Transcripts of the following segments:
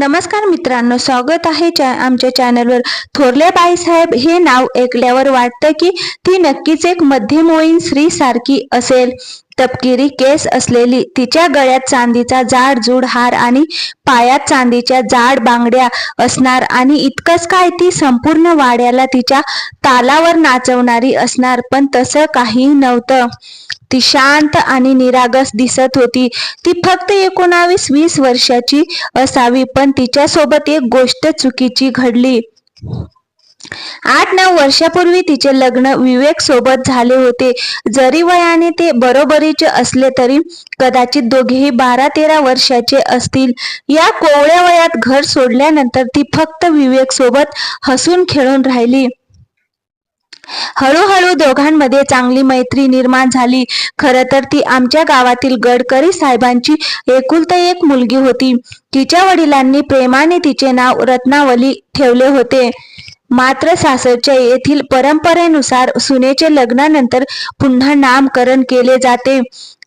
नमस्कार मित्रांनो स्वागत आहे आमच्या चॅनलवर थोरले बाईसाहेब हे नाव ऐकल्यावर वाटतं की ती नक्कीच एक मध्यमवयीन स्त्री सारखी असेल. तपकिरी केस असलेली तिच्या गळ्यात चांदीचा जाड जूड हार आणि पायात चांदीच्या जाड बांगड्या असणार आणि इतकंच काय ती संपूर्ण वाड्याला तिच्या तालावर नाचवणारी असणार. पण तसं काही नव्हतं. ती शांत आणि निरागस दिसत होती. ती फक्त एकोणावीस वीस वर्षाची असावी पण तिच्यासोबत एक गोष्ट चुकीची घडली. आठ नऊ वर्षापूर्वी तिचे लग्न विवेक सोबत झाले होते. जरी वयाने ते बरोबरीचे असले तरी कदाचित दोघेही बारा तेरा वर्षाचे असतील. या कोवळ्या वयात घर सोडल्यानंतर ती फक्त विवेक सोबत हसून खेळून राहिली. हळूहळू दोघांमध्ये चांगली मैत्री निर्माण झाली. खर तर ती आमच्या गावातील गडकरी साहेबांची एकुलता एक मुलगी होती. तिच्या वडिलांनी प्रेमाने तिचे नाव रत्नावली ठेवले होते. मात्र सासरच्या येथील परंपरेनुसार सुनेचे लग्नानंतर पुन्हा नामकरण केले जाते.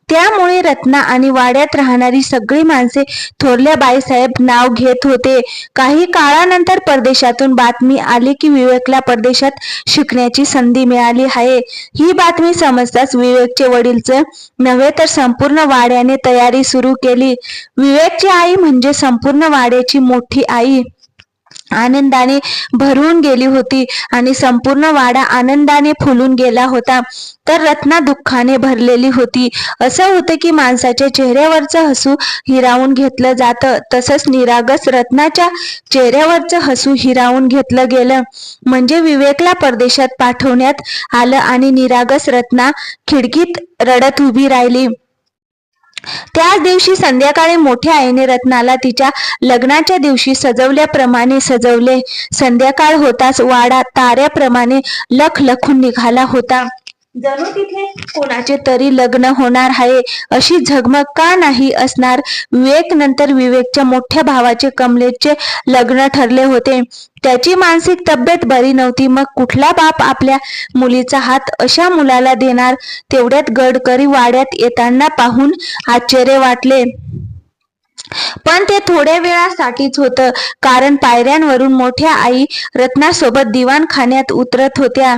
त्यामुळे रत्ना आणि वाड्यात राहणारी सगळी माणसे थोरल्या बाईसाहेब नाव घेत होते. काही काळानंतर परदेशातून बातमी आली की विवेकला परदेशात शिकण्याची संधी मिळाली आहे. ही बातमी समजताच विवेकचे वडीलचे नव्हे तर संपूर्ण वाड्याने तयारी सुरू केली. विवेकची आई म्हणजे संपूर्ण वाड्याची मोठी आई. आनंदाने भरून गेली होती आणि संपूर्ण वाडा आनंदाने फुलून गेला होता. तर रत्ना दुःखाने भरलेली होती. असं होतं की माणसाच्या चेहऱ्यावरचं हसू हिरावून घेतलं जातं. तसंच निरागस रत्नाच्या चेहऱ्यावरचं हसू हिरावून घेतलं गेलं. म्हणजे विवेकला परदेशात पाठवण्यात आलं आणि निरागस रत्ना खिडकीत रडत उभी राहिली. त्याच दिवशी संध्याकाळी मोठ्या आईने रत्नाला तिच्या लग्नाच्या दिवशी सजवल्याप्रमाणे सजवले. संध्याकाळ होताच वाडा ताऱ्याप्रमाणे लख लखून निघाला होता. जणू तिथे कोणाचे तरी लग्न होणार आहे अशी झगमग का नाही असणार? विवेक नंतर विवेकच्या मोठ्या भावाचे कमलेचे लग्न ठरले होते. त्याची मानसिक तब्येत बरी नव्हती. मग कुठला बाप आपल्या मुलीचा हात अशा मुलाला देणार? तेवढ्यात गडकरी वाड्यात येताना पाहून आश्चर्य वाटले. पण ते थोड्या वेळासाठीच होतं कारण पायऱ्यांवरून मोठ्या आई रत्नासोबत दिवाणखान्यात उतरत होत्या.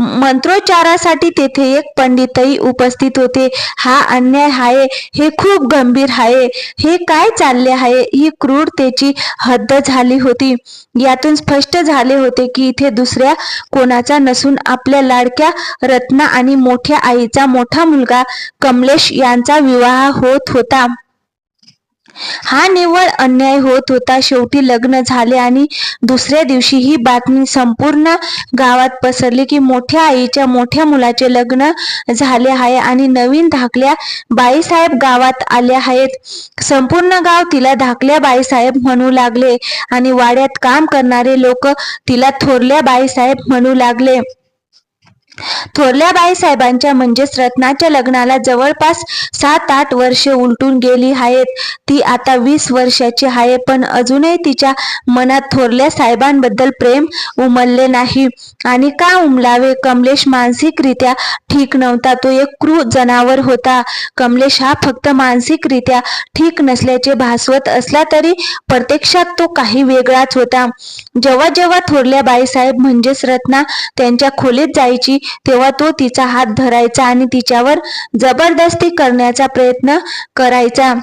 मंत्रोच्चारासाठी तेथे एक पंडितही उपस्थित होते. हा अन्याय आहे हे खूप गंभीर आहे हे काय चालले आहे ही क्रूरतेची हद्द झाली होती. यातून स्पष्ट झाले होते की इथे दुसऱ्या कोणाचा नसून आपल्या लाडक्या रत्ना आणि मोठ्या आईचा मोठा मुलगा कमलेश यांचा विवाह होत होता. हा निव्वळ अन्याय होत होता. शेवटी लग्न झाले आणि दुसऱ्या दिवशी ही बातमी संपूर्ण गावात पसरली की मोठ्या आईच्या मोठ्या मुलाचे लग्न झाले आहे आणि नवीन धाकल्या बाईसाहेब गावात आल्या आहेत. संपूर्ण गाव तिला धाकल्या बाईसाहेब म्हणू लागले आणि वाड्यात काम करणारे लोक तिला थोरल्या बाईसाहेब म्हणू लागले. थोरल्या बाईसाहेबांच्या म्हणजेच रत्नाच्या लग्नाला जवळपास सात आठ वर्षे उलटून गेली आहेत. ती आता वीस वर्षाची आहे पण अजूनही तिच्या मनात थोरल्या साहेबांबद्दल प्रेम उमलले नाही. आणि का उमलावे? कमलेश मानसिकरित्या ठीक नव्हता. तो एक क्रूर जनावर होता. कमलेश हा फक्त मानसिकरित्या ठीक नसल्याचे भासवत असला तरी प्रत्यक्षात तो काही वेगळाच होता. जेव्हा जेव्हा थोरल्या बाईसाहेब म्हणजेच रत्ना त्यांच्या खोलीत जायची तेव्हा तो तिचा हात धरायचा आणि तिच्यावर जबरदस्ती करण्याचा प्रयत्न करायचा.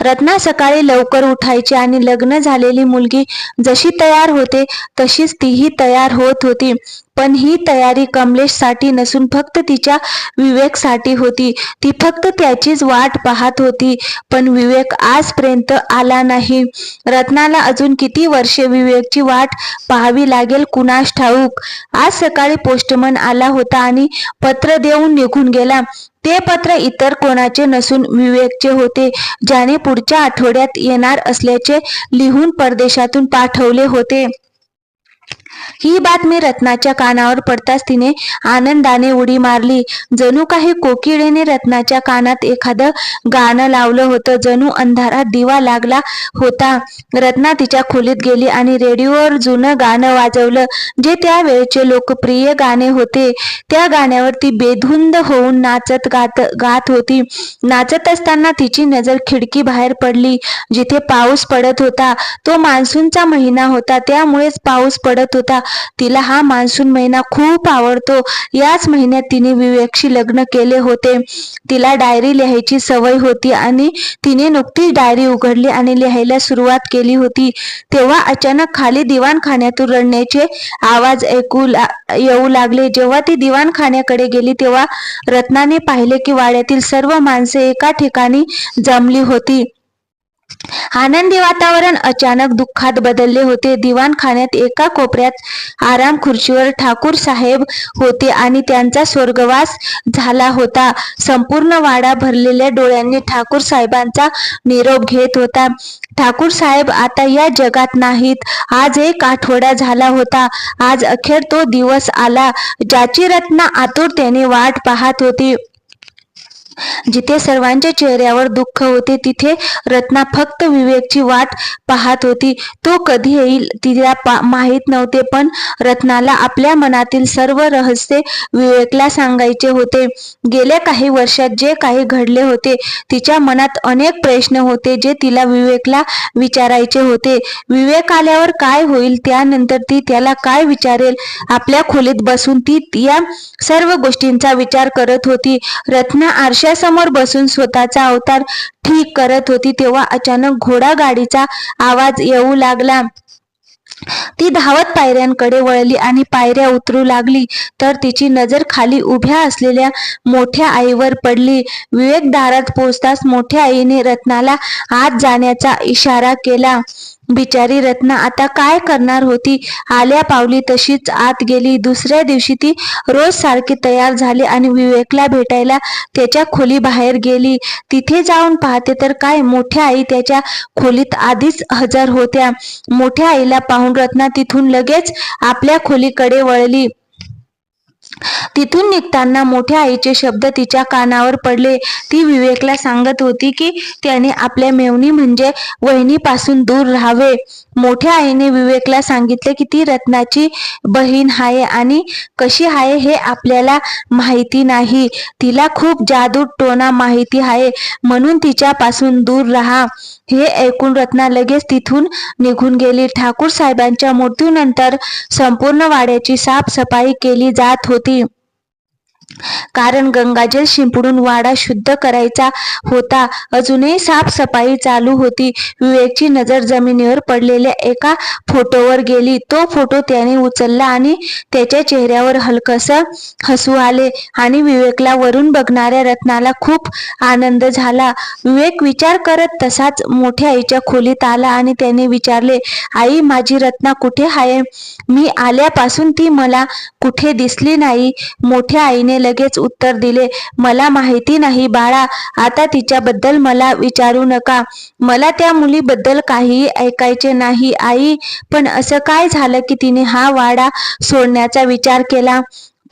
रत्ना सकाळी लवकर उठायची आणि लग्न झालेली मुलगी जशी तयार होते तशीच तीही तयार होत होती. पण ही तयारी कमलेशसाठी नसून फक्त तिच्या विवेकसाठी होती. ती फक्त त्याचीच वाट पाहत होती पण विवेक आजपर्यंत आला नाही. रत्नाला अजून किती वर्षे विवेकची वाट पाहावी लागेल कुणास ठाऊक? आज सकाळी पोस्टमन आला होता आणि पत्र देऊन निघून गेला. ते पत्र इतर कोणाचे नसून विवेकचे होते ज्याने पुढच्या आठवड्यात येणार असल्याचे लिहून परदेशातून पाठवले होते. ही बातमी रत्नाच्या कानावर पडताच तिने आनंदाने उडी मारली. जणू काही कोकिळेने रत्नाच्या कानात एखादं गाणं लावलं होतं. जणू अंधारात दिवा लागला होता. रत्ना तिच्या खोलीत गेली आणि रेडिओवर जुनं गाणं वाजवलं जे त्या वेळचे लोकप्रिय गाणे होते. त्या गाण्यावर ती बेधुंद होऊन नाचत गात गात होती. नाचत असताना तिची नजर खिडकी बाहेर पडली. जिथे पाऊस पडत होता तो मान्सूनचा महिना होता. त्यामुळेच पाऊस पडत होता. तिला हा मान्सून महिना खूप आवडतो. याच महिन्यात तिने विवेकशी लग्न केले होते. तिला डायरी लिहायची सवय होती आणि तिने नुकतीच डायरी उघडली आणि लिहायला सुरुवात केली होती. तेव्हा अचानक खाली दिवाणखान्यातून रडण्याचे आवाज ऐकू ला येऊ लागले. जेव्हा ती दिवाणखान्याकडे गेली तेव्हा रत्नाने पाहिले की वाड्यातील सर्व माणसे एका ठिकाणी जमली होती. आनंदी वातावरण अचानक दुःखात बदलले होते. दिवाणखान्यात एका कोपऱ्यात आराम खुर्चीवर ठाकूर साहेब होते आणि त्यांचा स्वर्गवास झाला होता. संपूर्ण वाडा भरलेल्या डोळ्यांनी ठाकूर साहेबांचा निरोप घेत होता. ठाकूर साहेब आता या जगात नाहीत. आज एक आठवडा झाला होता. आज अखेर तो दिवस आला. ज्याची रत्ना आतुरतेने वाट पाहत होती. जिथे सर्वांच्या चेहऱ्यावर दुःख होते तिथे रत्ना फक्त विवेकची वाट पाहत होती. तो कधी येईल तिला माहीत नव्हते पण रत्नाला आपल्या मनातील सर्व रहस्य विवेकला सांगायचे होते. गेल्या काही वर्षात जे काही घडले होते तिच्या मनात अनेक प्रश्न होते जे तिला विवेकला विचारायचे होते. विवेक आल्यावर काय होईल त्यानंतर ती त्याला काय विचारेल? आपल्या खोलीत बसून ती या सर्व गोष्टींचा विचार करत होती. रत्ना आरशी आरशासमोर बसून स्वतःचा अवतार ठीक करत होती तेव्हा अचानक घोडा गाडीचा आवाज येऊ लागला. ती धावत पायऱ्यांकडे वळली आणि पायऱ्या उतरू लागली तर तिची नजर खाली उभ्या असलेल्या मोठ्या आईवर पडली. विवेक दारात पोचताच मोठ्या आईने रत्नाला आत जाण्याचा इशारा केला. बिचारी रत्ना आता काय करणार होती? आल्या पावली तशीच आत गेली. दुसऱ्या दिवशी ती रोज सारखी तयार झाली आणि विवेकला भेटायला त्याच्या खोली बाहेर गेली. तिथे जाऊन पाहते तर काय मोठ्या आई त्याच्या खोलीत आधीच हजर होत्या. मोठ्या आईला पाहून रत्ना तिथून लगेच आपल्या खोलीकडे वळली. तिथून निघताना मोठ्या आईचे शब्द तिच्या कानावर पडले. ती विवेकला सांगत होती की त्याने आपल्या मेवणी म्हणजे वहिनीपासून दूर राहावे. मोठ्या आईने विवेकला सांगितले की ती रत्नाची बहीण आहे आणि कशी आहे हे आपल्याला माहिती नाही. तिला खूप जादू टोना माहिती आहे. म्हणून तिच्यापासून दूर राहा. हे ऐकून रत्ना लगेच तिथून निघून गेली. ठाकूर साहेबांच्या मृत्यूनंतर संपूर्ण वाड्याची साफसफाई केली जात होती. कारण गंगाजल शिंपडून वाडा शुद्ध करायचा होता. अजूनही साफसफाई चालू होती. विवेकची नजर जमिनीवर पडलेल्या एका फोटोवर गेली. तो फोटो त्याने उचलला आणि त्याच्या चेहऱ्यावर हलकस हसू आले आणि विवेकला वरून बघणाऱ्या रत्नाला खूप आनंद झाला. विवेक विचार करत तसाच मोठ्या आईच्या खोलीत आला आणि त्याने विचारले आई माझी रत्ना कुठे आहे? मी आल्यापासून ती मला कुठे दिसली नाही. मोठ्या आईने लगेच उत्तर दिले मला माहिती नाही बाळा आता तिच्याबद्दल मला विचारू नका. मला त्या मुलीबद्दल काहीही ऐकायचे नाही आई. पण असं काय झालं की तिने हा वाडा सोडण्याचा विचार केला?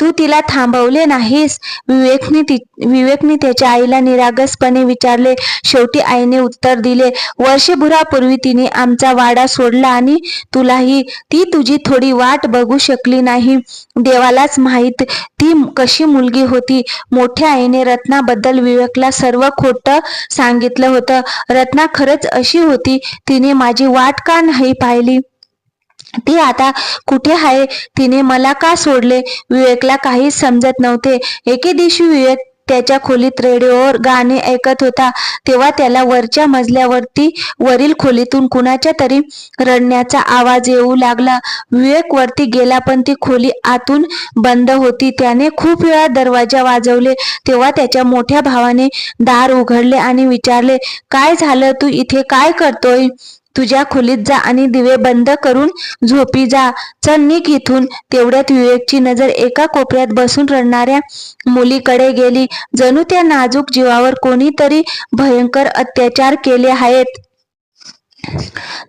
तू तिला थांबवले नाहीस. विवेकने ती विवेकने त्याच्या आईला निरागसपणे विचारले. शेवटी आईने उत्तर दिले वर्षभरापूर्वी तिने आमचा वाडा सोडला आणि तुलाही ती तुझी थोडी वाट बघू शकली नाही. देवालाच माहीत ती कशी मुलगी होती. मोठ्या आईने रत्नाबद्दल विवेकला सर्व खोटं सांगितलं होतं. रत्ना खरंच अशी होती. तिने माझी वाट का नाही पाहिली? ती आता कुठे आहे? तिने मला का सोडले? विवेकला काहीच समजत नव्हते. एके दिवशी विवेक त्याच्या खोलीत रेडिओवर गाणे ऐकत होता. तेव्हा त्याला वरच्या मजल्यावरती वरील खोलीतून कुणाच्या तरी रडण्याचा आवाज येऊ लागला. विवेक वरती गेला पण ती खोली आतून बंद होती. त्याने खूप वेळा दरवाजा वाजवले. तेव्हा त्याच्या मोठ्या भावाने दार उघडले आणि विचारले काय झालं? तू इथे काय करतोय? तुझ्या खोलीत जा आणि दिवे बंद करून झोपी जा. चल निघ इथून. तेवढ्यात विवेकची नजर एका कोपऱ्यात बसून रडणाऱ्या मुलीकडे गेली. जणू त्या नाजूक जीवावर कोणीतरी भयंकर अत्याचार केले आहेत.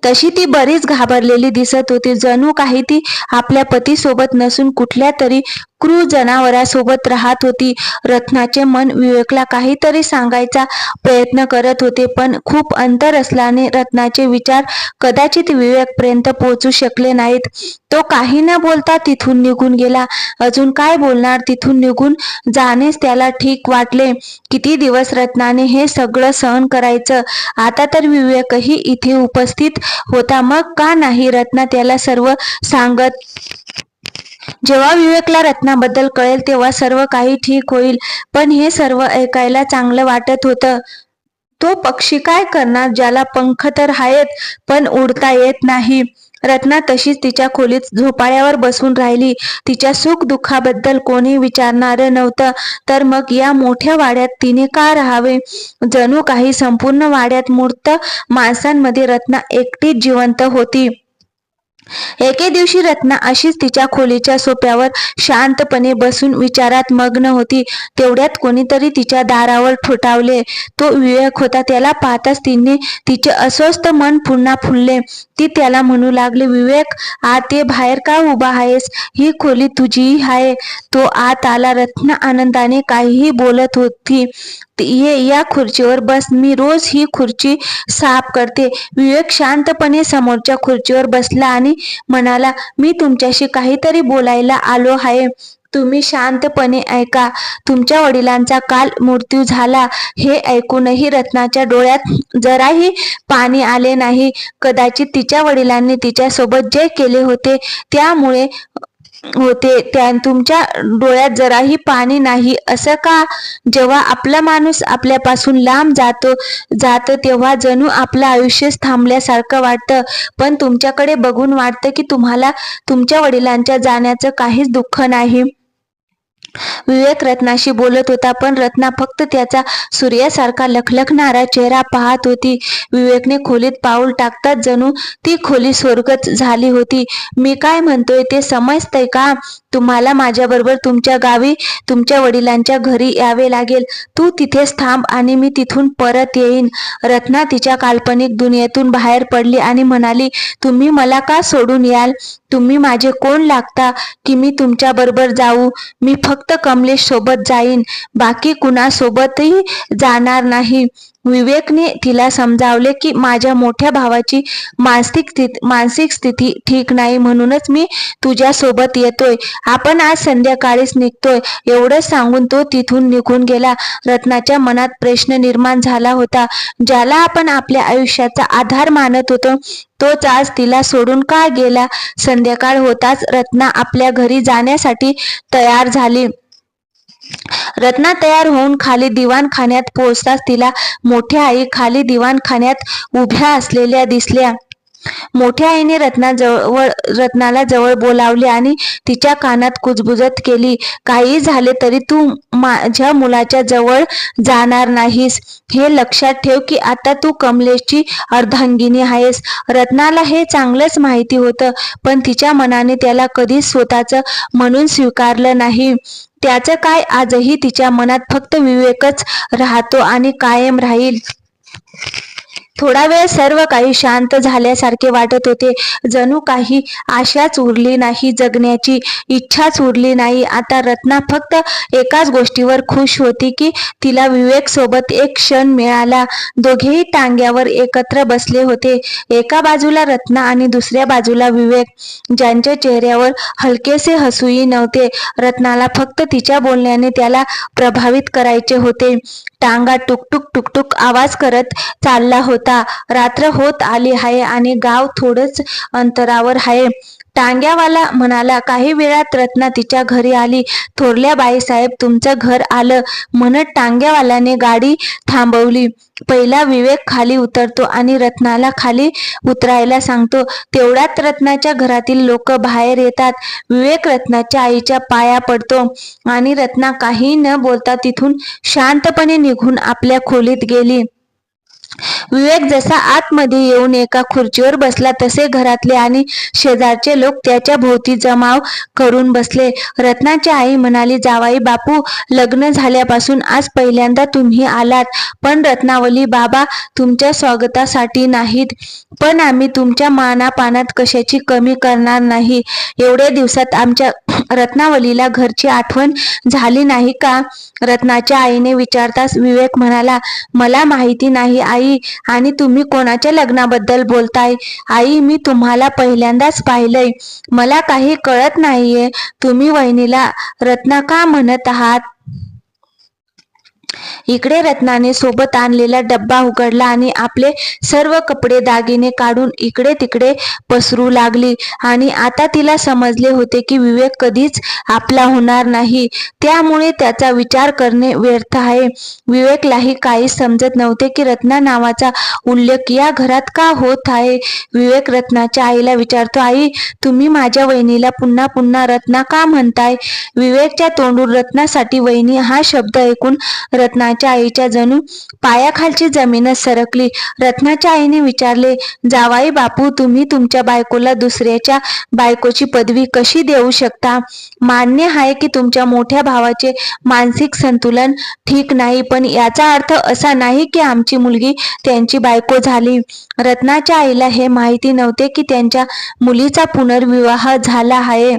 तशी ती बरीच घाबरलेली दिसत होती. जणू काही ती आपल्या पतीसोबत नसून कुठल्या तरी क्रूर जनावरासोबत राहत होती. रत्नाचे मन विवेकला काहीतरी सांगायचा प्रयत्न करत होते पण खूप अंतर असल्याने रत्नाचे विचार कदाचित विवेकपर्यंत पोहोचू शकले नाहीत. तो काही न बोलता तिथून निघून गेला. अजून काय बोलणार? तिथून निघून जाणेच त्याला ठीक वाटले. किती दिवस रत्नाने हे सगळं सहन करायचं? आता तर विवेकही इथे उपस्थित होता. मग का नाही? रत्ना त्याला सर्व सांगत जेव्हा विवेकला रत्नाबद्दल कळेल तेव्हा सर्व काही ठीक होईल. पण हे सर्व ऐकायला चांगलं वाटत होतं. तो पक्षी काय करणार? ज्याला पंख तर आहेत पण उडता येत नाही. रत्ना तशीच तिच्या खोलीत झोपाळ्यावर बसून राहिली. तिच्या सुख दुःखाबद्दल कोणी विचारणारं नव्हतं. तर मग या मोठ्या वाड्यात तिने का राहावे? जणू काही संपूर्ण वाड्यात मूर्त माणसांमध्ये रत्ना एकटीच जिवंत होती. एके दिवशी रत्ना अशीच तिच्या खोलीच्या सोप्यावर शांतपणे बसून विचारात मग्न होती. तेवढ्यात कोणीतरी तिच्या दारावर ठोठावले. तो विवेक होता. त्याला पाहताच तिने तिचे अस्वस्थ मन पुन्हा फुलले. ती त्याला म्हणू लागली विवेक आत ये बाहेर का उभा आहेस? ही खोली तुझीही आहे. तो आत आला. रत्ना आनंदाने काहीही बोलत होती. ये या खुर्चीवर बस. मी रोज ही खुर्ची साफ करते. विवेक शांतपणे समोरच्या खुर्चीवर बसला आणि म्हणाला मी तुमच्याशी काहीतरी बोलायला आलो आहे. तुम्ही शांतपणे ऐका. तुमच्या वडिलांचा काल मृत्यू झाला. हे ऐकूनही रत्नाच्या डोळ्यात जराही पाणी आले नाही. कदाचित तिच्या वडिलांनी तिच्यासोबत जे केले होते त्यामुळे होते. त्या तुमच्या डोळ्यात जराही पाणी नाही. असं का? जेव्हा आपला माणूस आपल्यापासून लांब जातो जातं तेव्हा जणू आपलं आयुष्यच थांबल्यासारखं वाटतं. पण तुमच्याकडे बघून वाटतं की तुम्हाला तुमच्या वडिलांच्या जाण्याचं काहीच दुःख नाही. विवेक रत्नाशी बोलत होता पण रत्ना फक्त त्याचा सूर्यासारखा लखलखणारा चेहरा पाहत होती. विवेकने खोलीत पाऊल टाकताच जणू ती खोली स्वर्गच झाली होती. मी काय म्हणतोय ते समजतंय का? तुम्हाला माझ्याबरोबर तुमच्या गावी तुमच्या वडिलांच्या घरी यावे लागेल. तू तिथेच थांब आणि मी तिथून परत येईन. रत्ना तिच्या काल्पनिक दुनियेतून बाहेर पडली आणि म्हणाली तुम्ही मला का सोडून याल? तुम्ही माझे कोण लागता की मी तुमच्या बरोबर जाऊ? मी फक्त कमलेश सोबत जाईन. बाकी कुणासोबतही जाणार नाही. विवेकने तिला समजावले की माझ्या मोठ्या भावाची मानसिक स्थिती मानसिक स्थिती ठीक नाही म्हणूनच मी तुझ्या सोबत येतोय. आपण आज संध्याकाळीच निघतोय. एवढं सांगून तो तिथून निघून गेला. रत्नाच्या मनात प्रश्न निर्माण झाला होता. ज्याला आपण आपल्या आयुष्याचा आधार मानत होतो तोच आज तिला सोडून का गेला? संध्याकाळ होताच रत्ना आपल्या घरी जाण्यासाठी तयार झाली. रत्ना तयार होऊन खाली दिवाणखान्यात पोहोचताच तिला मोठ्या आई खाली दिवाणखान्यात उभ्या असलेल्या दिसल्या. मोठ्या आईने रत्नाजवळ रत्नाला जवळ बोलावले आणि तिच्या कानात कुजबुजत केली. काही झाले तरी तू माझ्या मुलाच्या जवळ जाणार नाहीस. हे लक्षात ठेव की आता तू कमलेशची अर्धांगिनी आहेस रत्नाला हे चांगलंच माहिती होतं पण तिच्या मनाने त्याला कधीच स्वतःच म्हणून स्वीकारलं नाही. त्याचं काय आजही तिच्या मनात फक्त विवेकच राहतो आणि कायम राहील. थोडा वेळ सर्व काही शांत झाल्यासारखे वाटत होते. जणू काही आशाच उरली नाही जगण्याची इच्छाच उरली नाही. आता रत्ना फक्त एकाच गोष्टीवर खुश होती की तिला विवेक सोबत एक क्षण मिळाला. दोघेही टांग्यावर एकत्र बसले होते. एका बाजूला रत्ना आणि दुसऱ्या बाजूला विवेक ज्यांच्या चेहऱ्यावर हलकेसे हसूही नव्हते. रत्नाला फक्त तिच्या बोलण्याने त्याला प्रभावित करायचे होते. टांगा टुकटुक टुकटुक आवाज करत चालला होता. रात्र होत आली आहे आणि गाव थोडंच अंतरावर आहे. टांग्यावाला म्हणाला काही वेळात रत्ना तिच्या घरी आली. थोरल्या बाईसाहेब तुमचं घर आलं. म्हणत टांग्यावाल्याने गाडी थांबवली. पहिला विवेक खाली उतरतो आणि रत्नाला खाली उतरायला सांगतो. तेवढ्यात रत्नाच्या घरातील लोक बाहेर येतात. विवेक रत्नाच्या आईच्या पाया पडतो आणि रत्ना काही न बोलता तिथून शांतपणे निघून आपल्या खोलीत गेली. विवेक जसा आतमध्ये येऊन एका खुर्चीवर बसला तसे घरातले आणि शेजारचे लोक त्याच्या भोवती जमाव करून बसले. रत्नाची आई म्हणाली जावाई बापू लग्न झाल्यापासून आज पहिल्यांदा तुम्ही आलात. पण रत्नावली बाबा तुमच्या स्वागतासाठी नाहीत. पण आम्ही तुमच्या मानापानात कशाची कमी करणार नाही. एवढ्या दिवसात आमच्या रत्नावलीला घरची आठवण झाली नाही का? रत्नाच्या आईने विचारताच विवेक म्हणाला मला माहिती नाही आई आणि तुम्ही कोणाच्या लग्नाबद्दल बोलताय? आई मी तुम्हाला पहिल्यांदाच पाहिलंय. मला काही कळत नाहीये. तुम्ही वहिनीला रत्ना का म्हणत आहात. इकडे रत्नाने सोबत आणलेला डब्बा उघडला आणि आपले सर्व कपडे दागिने काढून इकडे तिकडे पसरू लागली. आणि आता तिला समजले होते की विवेक कधीच आपला होणार नाही. त्यामुळे त्याचा विचार करणे व्यर्थ आहे. विवेकलाही काही समजत नव्हते की रत्ना नावाचा उल्लेख या घरात का होत आहे? विवेक रत्नाच्या आईला विचारतो आई तुम्ही माझ्या वहिनीला पुन्हा पुन्हा रत्ना का म्हणताय? विवेकच्या तोंडून रत्नासाठी वहिनी हा शब्द ऐकून रत्नाच्या आईच्या जणू पायाखालची जमीनच सरकली. रत्नाच्या आईने विचारले जावाई बापू तुम्ही तुमच्या बायकोला दुसऱ्याच्या बायकोची पदवी कशी देऊ शकता? मान्य आहे की तुमच्या मोठ्या भावाचे मानसिक संतुलन ठीक नाही पण याचा अर्थ असा नाही की आमची मुलगी त्यांची बायको झाली. रत्नाच्या आईला हे माहिती नव्हते की त्यांच्या मुलीचा पुनर्विवाह झाला आहे.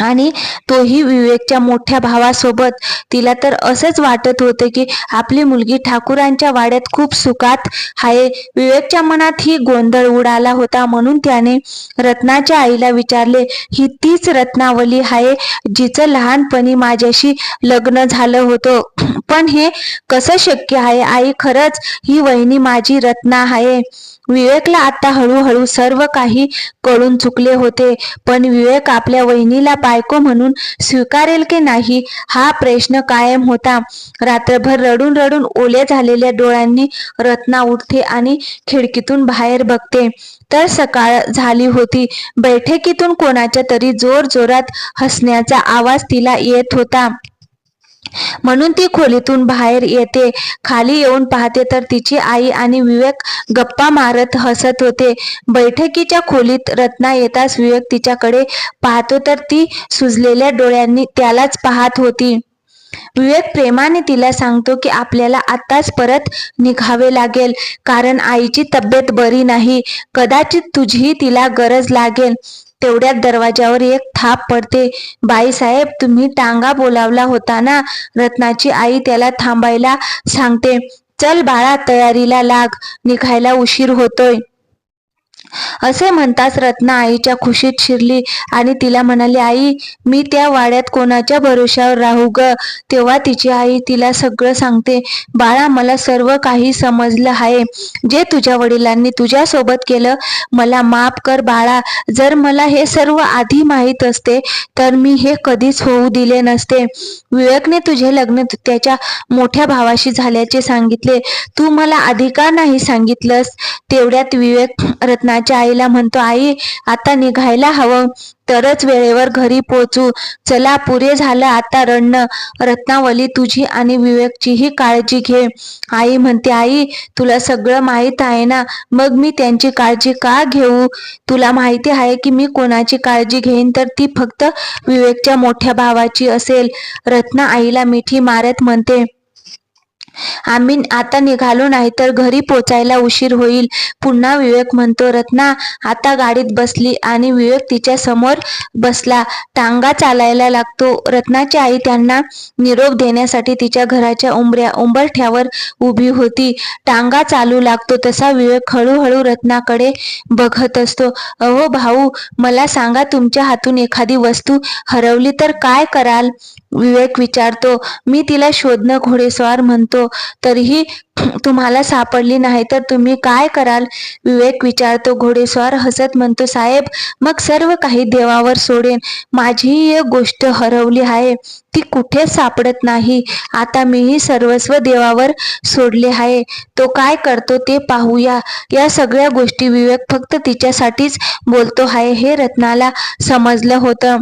आणि तोही विवेकच्या मोठ्या भावासोबत तिला तर असंच वाटत होतं की आपली मुलगी ठाकूरांच्या वाड्यात खूप सुखात आहे. विवेकच्या मनात ही गोंधळ उडाला होता म्हणून त्याने रत्नाच्या आईला विचारले ही तीच रत्नावली आहे जिचं लहानपणी माझ्याशी लग्न झालं होतं. पण हे कसं शक्य आहे? आई खरंच ही वहिनी माझी रत्ना आहे. विवेकला आता हळूहळू सर्व काही कळून चुकले होते. पण विवेक आपल्या वहिनीला बायको म्हणून स्वीकारेल की नाही हा प्रश्न कायम होता. रात्रभर रडून रडून ओले झालेल्या डोळ्यांनी रत्ना उठते आणि खिडकीतून बाहेर बघते. तर सकाळ झाली होती. बैठकीतून कोणाच्या तरी जोर जोरात हसण्याचा आवाज तिला येत होता. म्हणून ती खोलीतून बाहेर येते. खाली येऊन पाहते तर तिची आई आणि विवेक गप्पा मारत हसत होते. बैठकीच्या खोलीत रत्ना येताच विवेक तिच्याकडे पाहतो तर ती सुजलेल्या डोळ्यांनी त्यालाच पाहत होती. विवेक प्रेमाने तिला सांगतो की आपल्याला आत्ताच परत निघावे लागेल कारण आईची तब्येत बरी नाही. कदाचित तुझी तिला गरज लागेल. तेवढ्यात दरवाजावर एक थाप पडते. बाईसाहेब तुम्ही टांगा बोलावला होता ना? रत्नाची आई त्याला थांबायला सांगते चल बाळा तयारीला लाग. निघायला उशीर होतोय. असे म्हणताच रत्ना आईच्या खुशीत शिरली आणि तिला म्हणाली आई मी त्या वाड्यात कोणाच्या भरोशावर राहू ग? तेव्हा तिची आई तिला सगळं सांगते. बाळा मला सर्व काही समजलं आहे. जे तुझ्या वडिलांनी तुझ्या सोबत केलं मला माफ कर बाळा. जर मला हे सर्व आधी माहीत असते तर मी हे कधीच होऊ दिले नसते. विवेकने तुझे लग्न त्याच्या मोठ्या भावाशी झाल्याचे सांगितले. तू मला आधी का नाही सांगितलंस? तेवढ्यात विवेक रत्ना रत्नाच्या आईला म्हणतो आई आता निघायला हवं. तरच वेळेवर घरी पोचू. चला पुरे झालं आता रडणं. रत्नावली तुझी आणि विवेकचीही काळजी घे. आई म्हणते आई तुला सगळं माहीत आहे ना? मग मी त्यांची काळजी का घेऊ? तुला माहिती आहे की मी कोणाची काळजी घेईन? तर ती फक्त विवेकच्या मोठ्या भावाची असेल. रत्ना आईला मिठी मारत म्हणते आम्ही आता निघालो नाही तर घरी पोचायला उशीर होईल. पुन्हा विवेक म्हणतो रत्ना आता गाडीत बसली आणि विवेक तिच्या समोर बसला. टांगा चालायला लागतो. रत्नाची आई त्यांना निरोप देण्यासाठी तिच्या घराच्या उंबऱ्या उंबरठ्यावर उभी होती. टांगा चालू लागतो तसा विवेक हळूहळू रत्नाकडे बघत असतो. अहो भाऊ मला सांगा तुमच्या हातून एखादी वस्तू हरवली तर काय कराल? विवेक विचारतो मी तिला शोधणं घोडेस्वार म्हणतो तरीही तुम्हाला सापडली नाही तर तुम्ही काय कराल? विवेक विचारतो घोडेस्वार हसत म्हणतो साहेब मग सर्व काही देवावर सोडेन. माझी एक गोष्ट हरवली आहे ती कुठे सापडत नाही. आता मीही सर्वस्व देवावर सोडले आहे. तो काय करतो ते पाहूया. या सगळ्या गोष्टी विवेक फक्त तिच्यासाठीच बोलतो आहे हे रत्नाला समजलं होतं.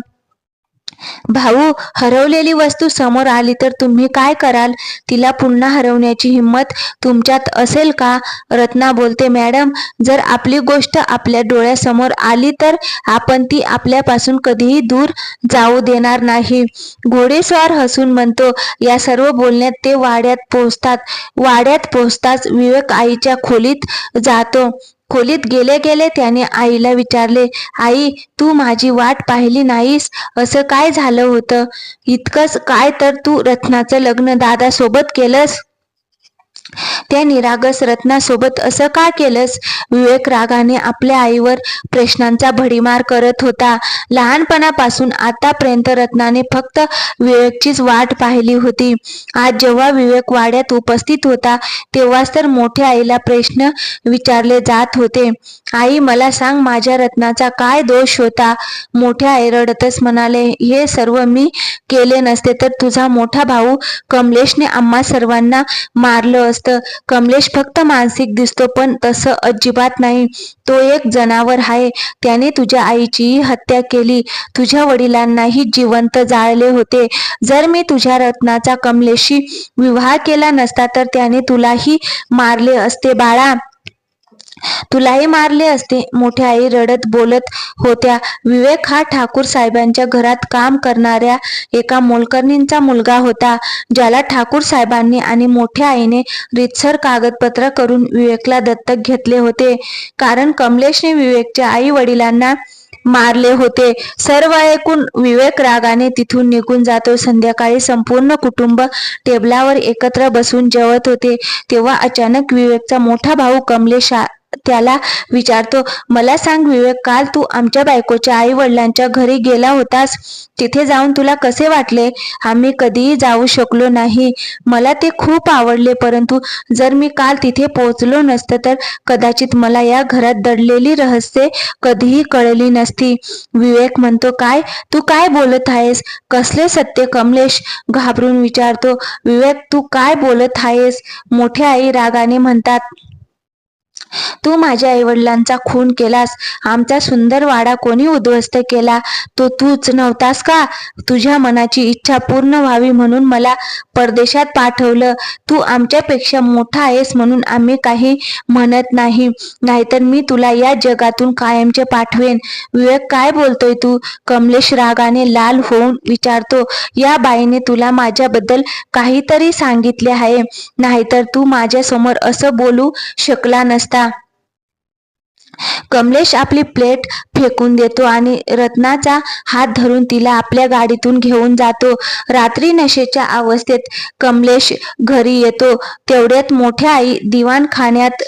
भाऊ हरवलेली वस्तू समोर आली तर तुम्ही काय कराल? तिला पुन्हा हरवण्याची हिंमत तुमच्यात असेल का? रत्ना बोलते मॅडम जर आपली गोष्ट आपल्या डोळ्यासमोर आली तर आपण ती आपल्यापासून कधीही दूर जाऊ देणार नाही. घोडेस्वार हसून म्हणतो या सर्व बोलण्यात ते वाड्यात पोहोचतात वाड्यात पोहोचताच विवेक आईच्या खोलीत जातो. खोलीत गेले गेले त्याने आईला विचारले आई तू माझी वाट पाहिली नाहीस? असं काय झालं होतं? इतकंच काय तर तू रत्नाचं लग्न दादासोबत केलंस? त्या निरागस रत्नासोबत असं का केलंस? विवेक रागाने आपल्या आईवर प्रश्नांचा भडीमार करत होता. लहानपणापासून आतापर्यंत रत्नाने फक्त विवेकचीच वाट पाहिली होती. आज जेव्हा विवेक वाड्यात उपस्थित होता तेव्हाच तर मोठ्या आईला प्रश्न विचारले जात होते. आई मला सांग माझ्या रत्नाचा काय दोष होता मोठ्या आई रडतच म्हणाले हे सर्व मी केले नसते तर तुझा मोठा भाऊ कमलेशने आम्हा सर्वांना मारलं असतं. कमलेश फक्त मानसिक दिसतो पण तसं अजिबात नाही. तो एक जनावर आहे. त्याने तुझ्या आईचीही हत्या केली. तुझ्या वडिलांनाही जिवंत जाळले होते. जर मी तुझ्या रत्नाचा कमलेशशी विवाह केला नसता तर त्याने तुलाही मारले असते बाळा. तुलाही मारले असते. मोठ्या आई रडत बोलत होत्या. विवेक हा ठाकूर साहेबांच्या घरात काम करणाऱ्या एका मोलकर्णींचा मुलगा होता ज्याला ठाकूर साहेबांनी आणि मोठ्या आईने रितसर कागदपत्र करून विवेकला दत्तक घेतले होते. कारण कमलेशने विवेकच्या आई वडिलांना मारले होते. सर्व ऐकून विवेक रागाने तिथून निघून जातो संध्याकाळी संपूर्ण कुटुंब टेबलावर एकत्र बसून जेवत होते. तेव्हा अचानक विवेकचा मोठा भाऊ कमलेश त्याला विचारतो मला सांग विवेक काल तू आमच्या बायकोच्या आई वडिलांच्या घरी गेला होतास. तिथे जाऊन तुला कसे वाटले? आम्ही कधीही जाऊ शकलो नाही. मला ते खूप आवडले परंतु जर मी काल तिथे पोहोचलो नसतं तर कदाचित मला या घरात दडलेली रहस्य कधीही कळली नसती. विवेक म्हणतो काय? तू काय बोलत आहेस? कसले सत्य कमलेश? घाबरून विचारतो विवेक तू काय बोलत आहेस? मोठ्या आई रागाने म्हणतात तू माझ्या आईवडिलांचा खून केलास. आमचा सुंदर वाडा कोणी उद्ध्वस्त केला? तो तूच नव्हतास का? तुझ्या मनाची इच्छा पूर्ण व्हावी म्हणून मला परदेशात पाठवलं. तू आमच्यापेक्षा मोठा आहेस म्हणून आम्ही काही म्हणत नाही. नाहीतर मी तुला या जगातून कायमचे पाठवेन. विवेक काय बोलतोय तू? कमलेश रागाने लाल होऊन विचारतो या बाईने तुला माझ्याबद्दल काहीतरी सांगितले आहे. नाहीतर तू माझ्यासमोर असं बोलू शकला नसता. कमलेश आपली प्लेट फेकून देतो आणि रत्नाचा हात धरून तिला आपल्या गाडीतून घेऊन जातो. रात्री नशेच्या अवस्थेत कमलेश घरी येतो. तेवढ्यात मोठ्या आई दिवाणखान्यात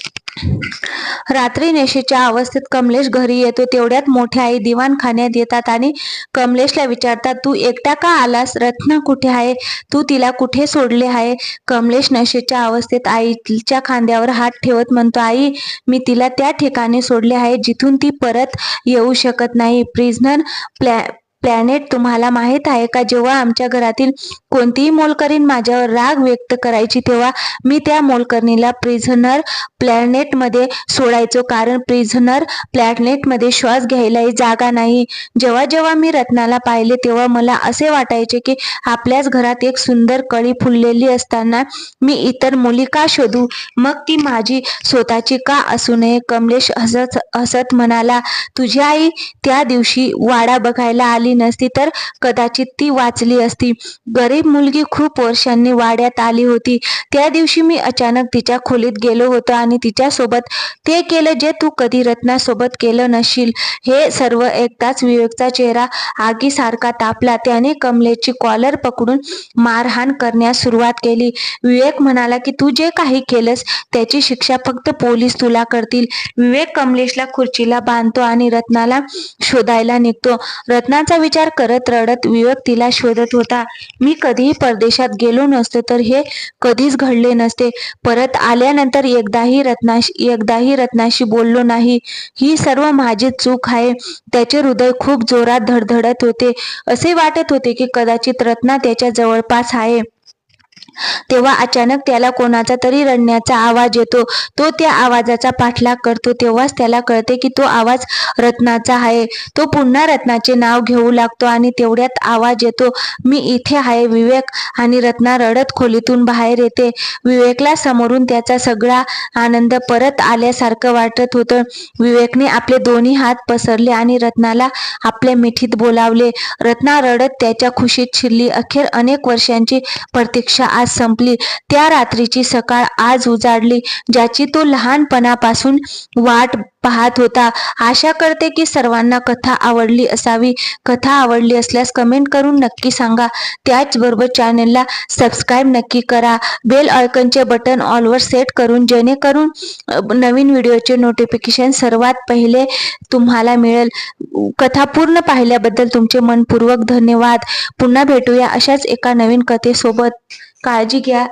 रात्री नशेच्या अवस्थेत कमलेश घरी येतो तेवढ्यात मोठ्या आई दिवाणखान्यात येतात आणि कमलेशला विचारतात तू एकटा का आलास? रत्ना कुठे आहे? तू तिला कुठे सोडले आहे? कमलेश नशेच्या अवस्थेत आईच्या खांद्यावर हात ठेवत म्हणतो आई मी तिला त्या ठिकाणी सोडले आहे जिथून ती परत येऊ शकत नाही. प्रिझनर प्लॅ प्लॅनेट तुम्हाला माहीत आहे का? जेव्हा आमच्या घरातील कोणतीही मोलकरीण माझ्यावर राग व्यक्त करायची तेव्हा मी त्या मोलकरणीला प्रिझनर प्लॅनेटमध्ये सोडायचो. कारण प्रिझनर प्लॅनेटमध्ये श्वास घ्यायलाही जागा नाही. जेव्हा जेव्हा मी रत्नाला पाहिले तेव्हा मला असे वाटायचे की आपल्याच घरात एक सुंदर कळी फुललेली असताना मी इतर मुली का शोधू? मग ती माझी स्वतःची का असू नये? कमलेश हसत हसत म्हणाला तुझी आई त्या दिवशी वाडा बघायला आली नसती तर कदाचित ती वाचली असती. गरीब मुलगी खूप वर्षांनी वाड्यात आली होती. त्या दिवशी मी अचानक तिच्या खोलीत गेलो होतो आणि तिच्यासोबत ते केलं जे तू कधी रत्नासोबत केलं नसशील. हे सर्व एकदाच विवेकचा चेहरा आगीसारखा तापला. त्याने कमलेची कॉलर पकडून मारहाण करण्यास सुरुवात केली. विवेक म्हणाला की तू जे काही केलंस त्याची शिक्षा फक्त पोलीस तुला करतील. विवेक कमलेशला खुर्चीला बांधतो आणि रत्नाला शोधायला निघतो. रत्नाचा विचार करत रडत विवेक तिला शोधत होता. मी कधीही परदेशात गेलो नसतो तर हे कधीच घडले नसते. परत आल्यानंतर एकदाही रत्नाशी एकदाही रत्नाशी बोललो नाही. ही सर्व माझी चूक आहे. त्याचे हृदय खूप जोरात धडधडत होते. असे वाटत होते की कदाचित रत्ना त्याच्या जवळपास आहे. तेव्हा अचानक त्याला कोणाचा तरी रडण्याचा आवाज येतो. तो त्या आवाजाचा पाठलाग करतो. तेव्हाच त्याला कळते की तो आवाज रत्नाचा आहे. तो पुन्हा रत्नाचे नाव घेऊ लागतो आणि तेवढ्यात आवाज येतो मी इथे आहे विवेक आणि रत्ना रडत खोलीतून बाहेर येते. विवेकला समोरून त्याचा सगळा आनंद परत आल्यासारखं वाटत होतं. विवेकने आपले दोन्ही हात पसरले आणि रत्नाला आपल्या मिठीत बोलावले. रत्ना रडत त्याच्या खुशीत शिरली. अखेर अनेक वर्षांची प्रतीक्षा आज संपली. त्या रात्रीची सकाळ आज उजाडली ज्याची तो लहानपणापासून वाट पाहत होता. आशा करते की सर्वांना कथा आवडली असावी. कथा आवडली असल्यास कमेंट करून नक्की सांगा. त्याचबरोबर चॅनलला सबस्क्राईब नक्की करा. बेल आयकनचे बटन ऑलवर सेट करून जेणेकरून नवीन व्हिडिओचे नोटिफिकेशन सर्वात पहिले तुम्हाला मिळेल. कथा पूर्ण पाहिल्याबद्दल तुमचे मनपूर्वक धन्यवाद. पुन्हा भेटूया अशाच एका नवीन कथेसोबत. काळजी घ्या.